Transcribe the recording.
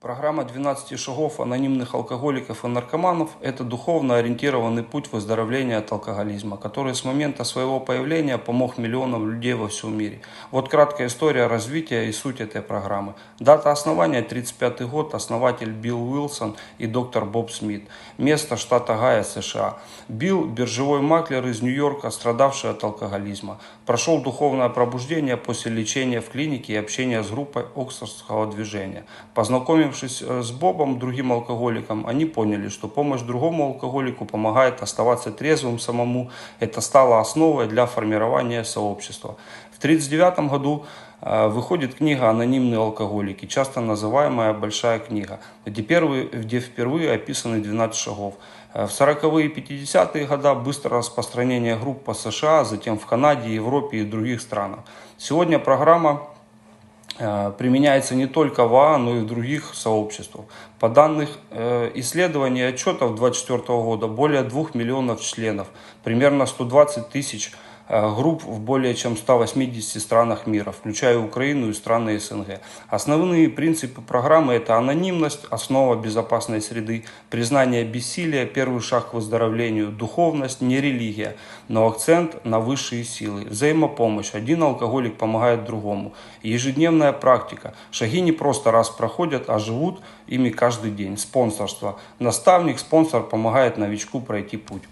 Программа «12 шагов анонимных алкоголиков и наркоманов» – это духовно ориентированный путь выздоровления от алкоголизма, который с момента своего появления помог миллионам людей во всем мире. Вот краткая история развития и суть этой программы. Дата основания – 1935 год, основатель Билл Уилсон и доктор Боб Смит. Место – штат Огайо, США. Билл – биржевой маклер из Нью-Йорка, страдавший от алкоголизма. Прошел духовное пробуждение после лечения в клинике и общения с группой Оксфордского движения. Познакомившись э, с Бобом, другим алкоголиком, они поняли, что помощь другому алкоголику помогает оставаться трезвым самому. Это стало основой для формирования сообщества. В 1939 году э, выходит книга «Анонимные алкоголики», часто называемая «Большая книга», где, первые, где впервые описаны 12 шагов. Э, В 40-е и 50-е годы быстрое распространение групп по США, затем в Канаде, Европе и других странах. Сегодня программа применяется не только в АА, но и в других сообществах. По данным э, исследований и отчетов 2024 года, более 2 миллионов членов, примерно 120 тысяч э, групп в более чем 180 странах мира, включая Украину и страны СНГ. Основные принципы программы – это анонимность, основа безопасной среды, признание бессилия, первый шаг к выздоровлению, духовность, не религия, но акцент на высшие силы, взаимопомощь, один алкоголик помогает другому, ежедневная практика, шаги не просто раз проходят, а живут ими каждый день, спонсорство, наставник, спонсор помогает новичку пройти путь.